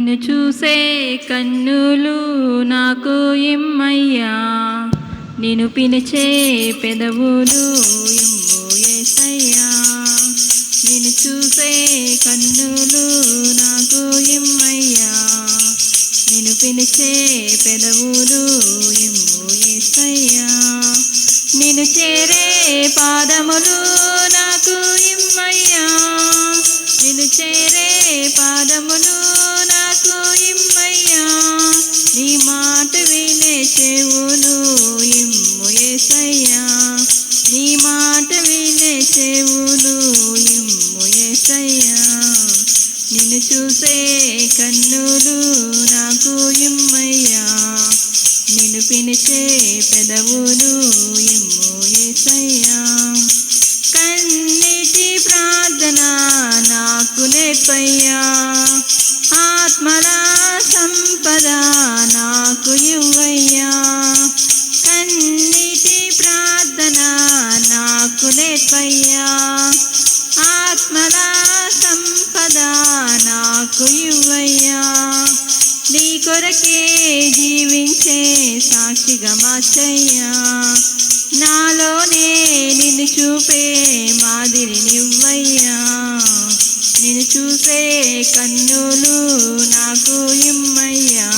నిన్ను చూసే కన్నులు నాకు ఇమ్మయ్యా. నిన్ను పిలిచే పెదవులు ఇమ్ము యేసయ్యా నిన్ను చూసే కన్నులు నాకు ఇమ్మయ్యా. నిన్ను పిలిచే పెదవులు ఇమ్ము యేసయ్యా నిన్ను చేరే పాదములు ఈ మాట వినే చెవులు ఇమ్ము ఎసయ్యా నీ మాట వినే చెవులు ఇమ్ము ఎసయ్యా నిన్ను చూసే కన్నులు నాకు ఇమ్మయ్యా. నిన్ను పిలిచే పెదవులు ఇమ్ము ఎసయ్యా కొరకే జీవించే సాక్షిగా మార్చయ్యా నాలోనే నిన్ను చూపే మాదిరి నివ్వయ్యా. నిన్ను చూసే కన్నులు నాకు ఇమ్మయ్యా.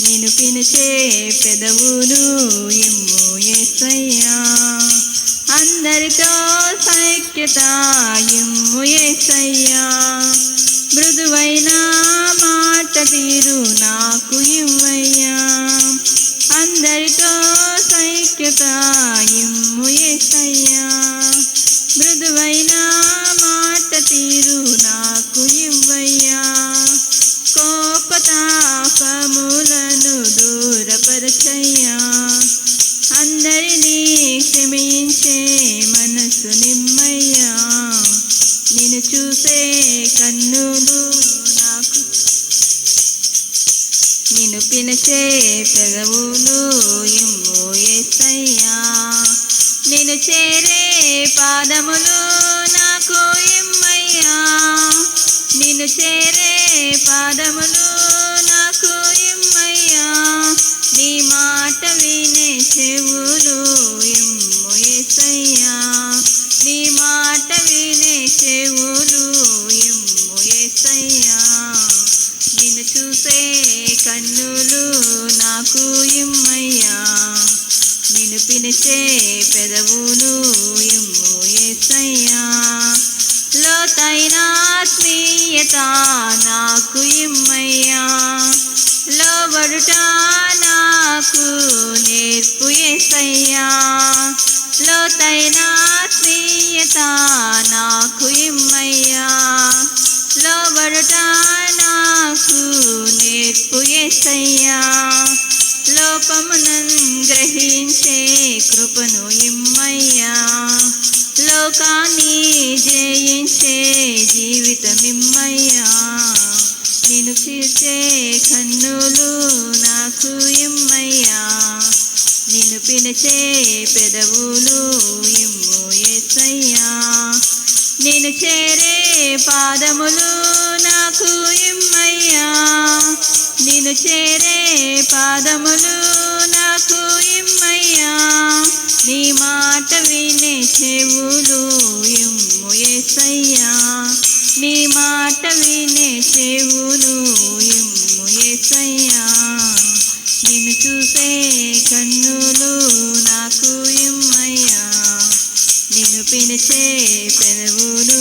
నిన్ను పిలిచే పెదవులు ఇమ్ము యేసయ్యా అందరితో సైక్యత ఇమ్ము యేసయ్యా మృదువైన మాట తీరు పాపములను దూరపరచయ్యా. అందరినీ క్షమించే మనసు నిమ్మయ్యా. నేను చూసే కన్నులు నాకు. నిన్ను పిలిచే పెదవులు ఇమ్ము యేసయ్యా నిన్ను చేరే పాదములు నాకు ఎమ్మయ్యా. నిన్ను చేరే పాదములు ఇమ్మయ్యా నిన్ను పిలిచే పెదవులు ఇమ్ము యేసయ్యా లోతైన ఆత్మీయత నాకు ఇమ్మయ్యా. లోబడుట నాకు నేర్పు యేసయ్యా లోతైన ఆత్మీయత నాకు ఇమ్మయ్యా. లోబడుట నాకు నేర్పు యేసయ్యా లోపమునన్ గ్రహించే కృపను ఇమ్మయ్యా. లోకాన్ని జయించే జీవితమిమ్మయ్యా. నేను తీర్చే కన్నులు నాకు ఇమ్మయ్యా. నేను పిలిచే పెదవులు ఇమ్ము యేసయ్యా నేను చేరే పాదములు నాకు నిన్ను చేరే పాదములు నాకు ఇమ్మయ్యా. నీ మాట వినే చెవులు ఇమ్ము యేసయ్యా నీ మాట వినే చెవులు ఇమ్ము యేసయ్యా నిన్ను చూసే కన్నులు నాకు ఇమ్మయ్యా. నిన్ను పిలిచే పెదవులు